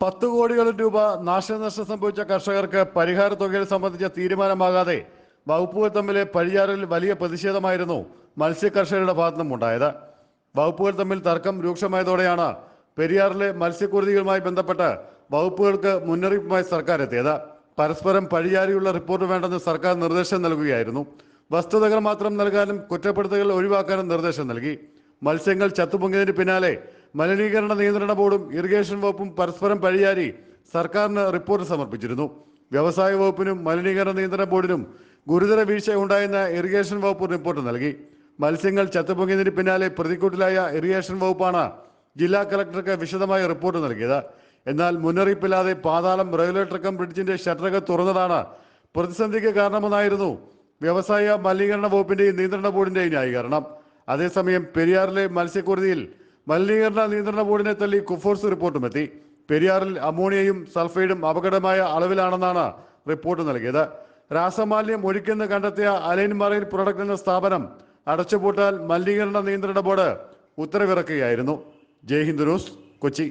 പത്ത് കോടികളും രൂപ നാശനഷ്ടം സംഭവിച്ച കർഷകർക്ക് പരിഹാര തുകയിൽ സംബന്ധിച്ച തീരുമാനമാകാതെ വകുപ്പുകൾ തമ്മിലെ പഴിയാറിൽ വലിയ പ്രതിഷേധമായിരുന്നു മത്സ്യ കർഷകരുടെ ഭാഗത്തുനിന്നും ഉണ്ടായത് വകുപ്പുകൾ തമ്മിൽ തർക്കം രൂക്ഷമായതോടെയാണ് പെരിയാറിലെ മത്സ്യക്കുരുതികളുമായി ബന്ധപ്പെട്ട് വകുപ്പുകൾക്ക് മുന്നറിയിപ്പുമായി സർക്കാർ എത്തിയത് പരസ്പരം പഴിയാരിയുള്ള റിപ്പോർട്ട് വേണ്ടെന്ന് സർക്കാർ നിർദ്ദേശം നൽകുകയായിരുന്നു. വസ്തുതകൾ മാത്രം നൽകാനും കുറ്റപ്പെടുത്തലുകൾ ഒഴിവാക്കാനും നിർദ്ദേശം നൽകി. മത്സ്യങ്ങൾ ചത്തുപൊങ്ങിയതിന് പിന്നാലെ മലിനീകരണ നിയന്ത്രണ ബോർഡും ഇറിഗേഷൻ വകുപ്പും പരസ്പരം പഴിയാരി സർക്കാരിന് റിപ്പോർട്ട് സമർപ്പിച്ചിരുന്നു. വ്യവസായ വകുപ്പിനും മലിനീകരണ നിയന്ത്രണ ബോർഡിനും ഗുരുതര വീഴ്ച ഉണ്ടായെന്ന ഇറിഗേഷൻ വകുപ്പ് റിപ്പോർട്ട് നൽകി. മത്സ്യങ്ങൾ ചത്തുപൊങ്ങിയതിന് പിന്നാലെ പ്രതിക്കൂട്ടിലായ ഇറിഗേഷൻ വകുപ്പാണ് ജില്ലാ കലക്ടർക്ക് വിശദമായ റിപ്പോർട്ട് നൽകിയത്. എന്നാൽ മുന്നറിയിപ്പില്ലാതെ പാതാളം റെഗുലേറ്റർ കം ബ്രിഡ്ജിന്റെ ഷട്ടറുകൾ തുറന്നതാണ് പ്രതിസന്ധിക്ക് കാരണമെന്നായിരുന്നു വ്യവസായ മലിനീകരണ വകുപ്പിന്റെയും നിയന്ത്രണ ബോർഡിന്റെയും ന്യായീകരണം. അതേസമയം പെരിയാറിലെ മത്സ്യക്കുരുതിയിൽ മലിനീകരണ നിയന്ത്രണ ബോർഡിനെ തള്ളി കുഫോഴ്സ് റിപ്പോർട്ടും എത്തി. പെരിയാറിൽ അമോണിയയും സൾഫൈഡും അപകടമായ അളവിലാണെന്നാണ് റിപ്പോർട്ട് നൽകിയത്. രാസമാലിന്യം ഒഴുക്കെന്ന് കണ്ടെത്തിയ അലൈൻ മറൈൻ പ്രൊഡക്ട് എന്ന സ്ഥാപനം അടച്ചുപൂട്ടാൻ മലിനീകരണ നിയന്ത്രണ ബോർഡ് ഉത്തരവിറക്കുകയായിരുന്നു. ജയ് ന്യൂസ് കൊച്ചി.